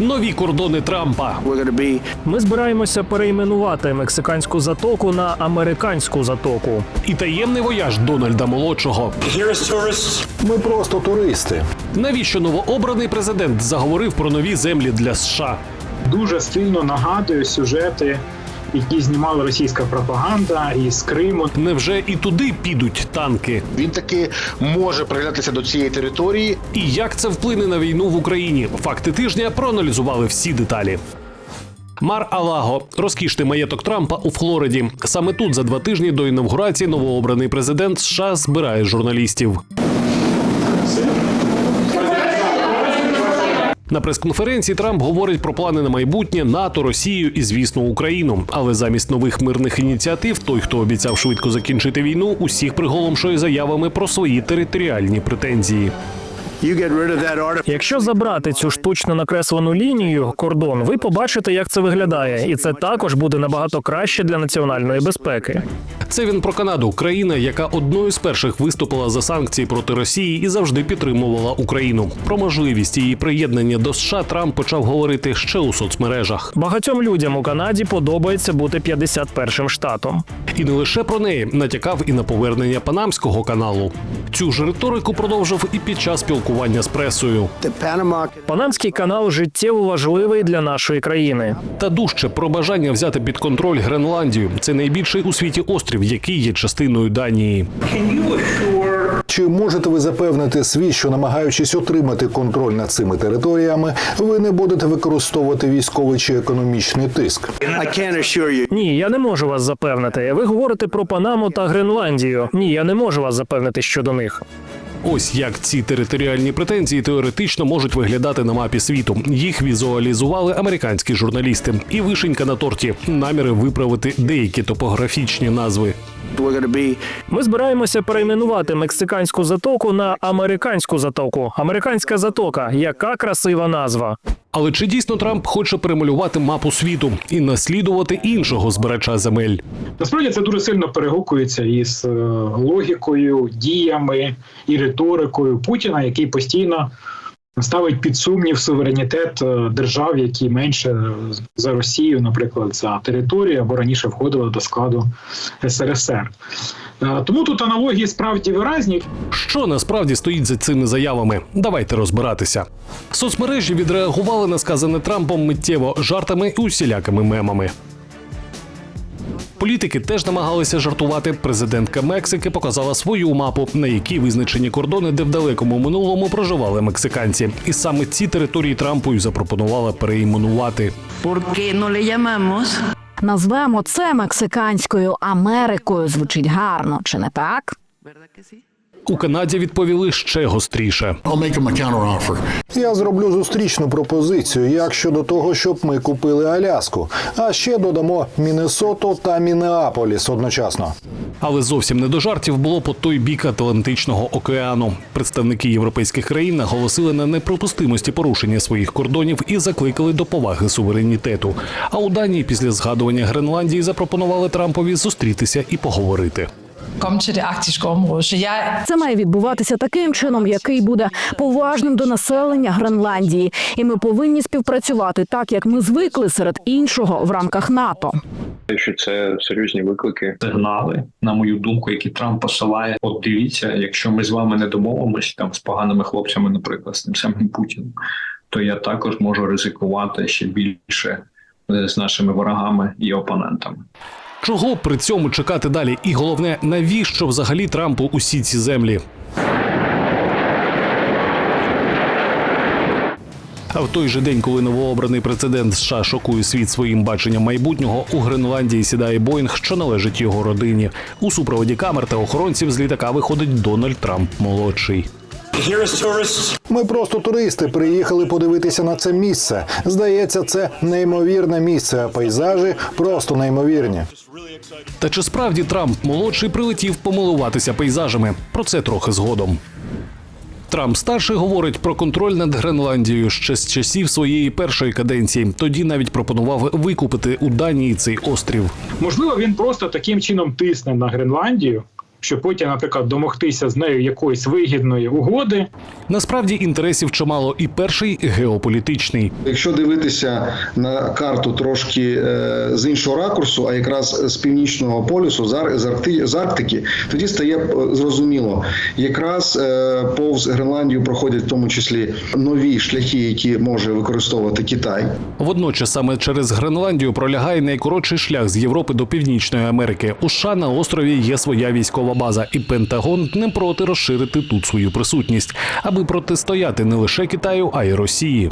Нові кордони Трампа. Ми збираємося перейменувати мексиканську затоку на американську затоку. І таємний вояж Дональда молодшого. Ми просто туристи. Навіщо новообраний президент заговорив про нові землі для США? дуже сильно нагадує сюжети, які знімала російська пропаганда із Криму. Невже і туди підуть танки? Він таки може приглядатися до цієї території. І як це вплине на війну в Україні? Факти тижня проаналізували всі деталі. Мар Алаго розкішний маєток Трампа у Флориді. Саме тут за два тижні до інавгурації новообраний президент США збирає журналістів. На прес-конференції Трамп говорить про плани на майбутнє НАТО, Росію і, звісно, Україну. Але замість нових мирних ініціатив, той, хто обіцяв швидко закінчити війну, усіх приголомшує заявами про свої територіальні претензії. You get rid of that artificial. Якщо забрати цю штучно накреслену лінію кордон, ви побачите, як це виглядає, і це також буде набагато краще для національної безпеки. Це він про Канаду, країна, яка одною з перших виступила за санкції проти Росії і завжди підтримувала Україну. Про можливість її приєднання до США Трамп почав говорити ще у соцмережах. Багатьом людям у Канаді подобається бути 51-м штатом. І не лише про неї натякав і на повернення Панамського каналу. Цю ж риторику продовжив і під час спілкування з пресою. Панамський канал життєво важливий для нашої країни. Та дужче про бажання взяти під контроль Гренландію. Це найбільший у світі острів, який є частиною Данії. Чи можете ви запевнити світ, що намагаючись отримати контроль над цими територіями, ви не будете використовувати військовий чи економічний тиск? Ні, я не можу вас запевнити. Ви говорите про Панаму та Гренландію. Ні, я не можу вас запевнити щодо них. Ось як ці територіальні претензії теоретично можуть виглядати на мапі світу. Їх візуалізували американські журналісти. І вишенька на торті наміри виправити деякі топографічні назви. Ми збираємося перейменувати мексиканську затоку на американську затоку. Американська затока. Яка красива назва. Але чи дійсно Трамп хоче перемалювати мапу світу і наслідувати іншого збирача земель? Насправді це дуже сильно перегукується із е, логікою, діями і риторикою Путіна, який постійно ставить під сумнів суверенітет е, держав, які менше за Росію, наприклад, за територію або раніше входили до складу СРСР. Е, Тому тут аналогії справді виразні. Що насправді стоїть за цими заявами? Давайте розбиратися. Соцмережі відреагували на сказане Трампом миттєво жартами і усілякими мемами. Політики теж намагалися жартувати. Президентка Мексики показала свою мапу, на якій визначені кордони, де в далекому минулому проживали мексиканці. І саме ці території Трампу й запропонувала переіменувати. ¿Por qué no Назвемо це мексиканською Америкою. Звучить гарно, чи не так? У Канаді відповіли ще гостріше. Я зроблю зустрічну пропозицію, як щодо того, щоб ми купили Аляску, а ще додамо Міннесоту та Мінеаполіс одночасно. Але зовсім не до жартів було по той бік Атлантичного океану. Представники європейських країн наголосили на неприпустимості порушення своїх кордонів і закликали до поваги суверенітету. А у Данії після згадування Гренландії запропонували Трампові зустрітися і поговорити. Це має відбуватися таким чином, який буде поважним до населення Гренландії, і ми повинні співпрацювати так, як ми звикли серед іншого в рамках НАТО. що це серйозні виклики. сигнали, на мою думку, які Трамп посилає. От дивіться, якщо ми з вами не домовимося там з поганими хлопцями, наприклад, з тим самим Путіним, то я також можу ризикувати ще більше е, з нашими ворогами і опонентами. Чого при цьому чекати далі? І головне, навіщо взагалі Трампу усі ці землі? А в той же день, коли новообраний президент США шокує світ своїм баченням майбутнього, у Гренландії сідає Боїнг, що належить його родині. У супроводі камер та охоронців з літака виходить Дональд Трамп молодший. Ми просто туристи приїхали подивитися на це місце. Здається, це неймовірне місце, а пейзажі просто неймовірні. Та чи справді Трамп молодший прилетів помилуватися пейзажами? Про це трохи згодом. Трамп старший говорить про контроль над Гренландією ще з часів своєї першої каденції. Тоді навіть пропонував викупити у Данії цей острів. Можливо, він просто таким чином тисне на Гренландію, щоб потім, наприклад, домогтися з нею якоїсь вигідної угоди. Насправді інтересів чимало, і перший геополітичний. Якщо дивитися на карту трошки е, з іншого ракурсу, а якраз з північного полюсу, з, Ар- з, Аркти- з Арктики, тоді стає е, зрозуміло. Якраз е, повз Гренландію проходять в тому числі нові шляхи, які може використовувати Китай. Водночас саме через Гренландію пролягає найкоротший шлях з Європи до Північної Америки. У США на острові є своя військова база, і Пентагон не проти розширити тут свою присутність, аби протистояти не лише Китаю, а й Росії.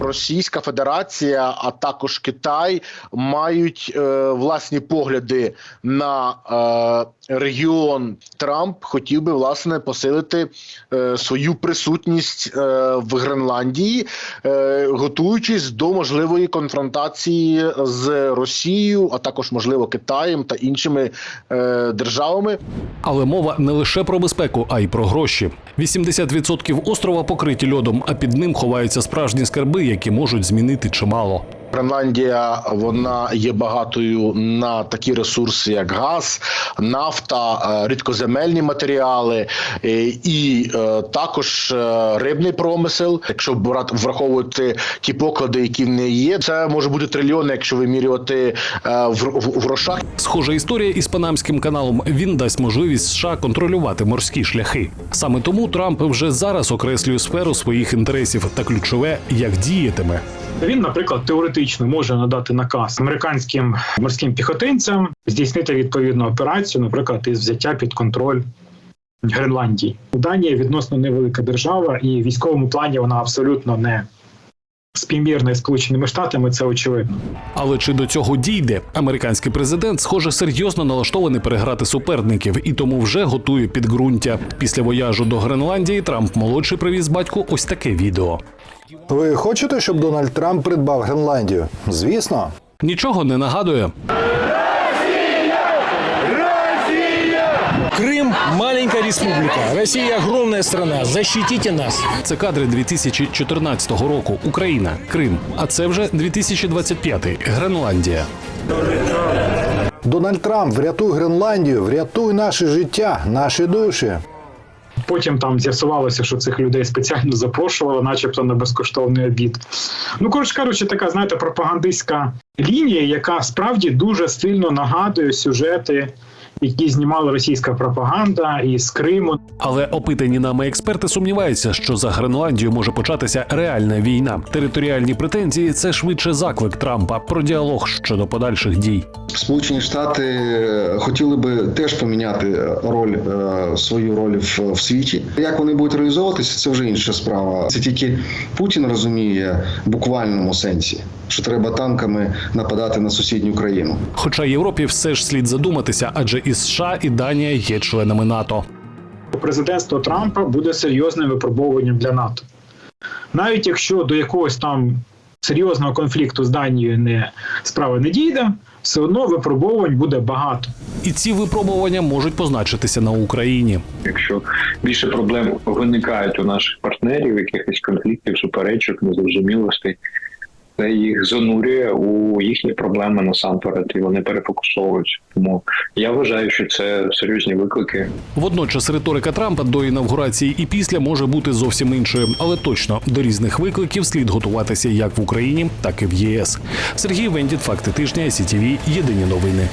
Російська Федерація, а також Китай мають е, власні погляди на е, регіон. Трамп хотів би власне посилити е, свою присутність е, в Гренландії, е, готуючись до можливої конфронтації з Росією, а також можливо Китаєм та іншими е, державами. Але мова не лише про безпеку, а й про гроші. 80% острова покриті льодом, а під ним ховаються справжні скарби, які можуть змінити чимало. Гренландія вона є багатою на такі ресурси, як газ, нафта, е, рідкоземельні матеріали е, і е, також рибний промисел. Якщо брати враховувати ті поклади, які в неї є, це може бути трильйони, якщо вимірювати в, в, в грошах. Схожа історія із Панамським каналом. Він дасть можливість США контролювати морські шляхи. Саме тому Трамп вже зараз окреслює сферу своїх інтересів та ключове, як діятиме. Він, наприклад, теоретично може надати наказ американським морським піхотинцям здійснити відповідну операцію, наприклад, із взяття під контроль Гренландії. Данія відносно невелика держава, і в військовому плані вона абсолютно не співмірна із Сполученими Штатами. Це очевидно. Але чи до цього дійде? Американський президент, схоже, серйозно налаштований переграти суперників і тому вже готує підґрунтя. Після вояжу до Гренландії Трамп молодший привіз батьку ось таке відео. Ви хочете, щоб Дональд Трамп придбав Гренландію? Звісно. Нічого не нагадує. Крым – маленькая республика. Россия – огромная страна. Защитите нас. Це кадри 2014 року. Україна, Крим. А це вже 2025 Гренландія. Дональд Трамп, врятуй Гренландію, врятуй наше життя, наші душі. Потім там з'ясувалося, що цих людей спеціально запрошували, начебто на безкоштовний обід. Ну, коротше кажучи, така, знаєте, пропагандистська лінія, яка справді дуже сильно нагадує сюжети, які знімала російська пропаганда із Криму. Але опитані нами експерти сумніваються, що за Гренландію може початися реальна війна. Територіальні претензії це швидше заклик Трампа про діалог щодо подальших дій. Сполучені Штати е, хотіли би теж поміняти роль е, свою роль в, в світі. Як вони будуть реалізовуватися, це вже інша справа. Це тільки Путін розуміє в буквальному сенсі, що треба танками нападати на сусідню країну. Хоча Європі все ж слід задуматися, адже і США, і Данія є членами НАТО. Президентство Трампа буде серйозним випробовуванням для НАТО. Навіть якщо до якогось там серйозного конфлікту з Данією не справа не дійде, все одно випробувань буде багато. І ці випробування можуть позначитися на Україні. Якщо більше проблем виникають у наших партнерів, якихось конфліктів, суперечок, незрозумілостей, це їх занурює у їхні проблеми насамперед, і вони перефокусовуються. Тому я вважаю, що це серйозні виклики. Водночас риторика Трампа до інавгурації і після може бути зовсім іншою, але точно до різних викликів слід готуватися як в Україні, так і в ЄС. Сергій Вендіт, факти тижня, СІТІВІ, Єдині новини.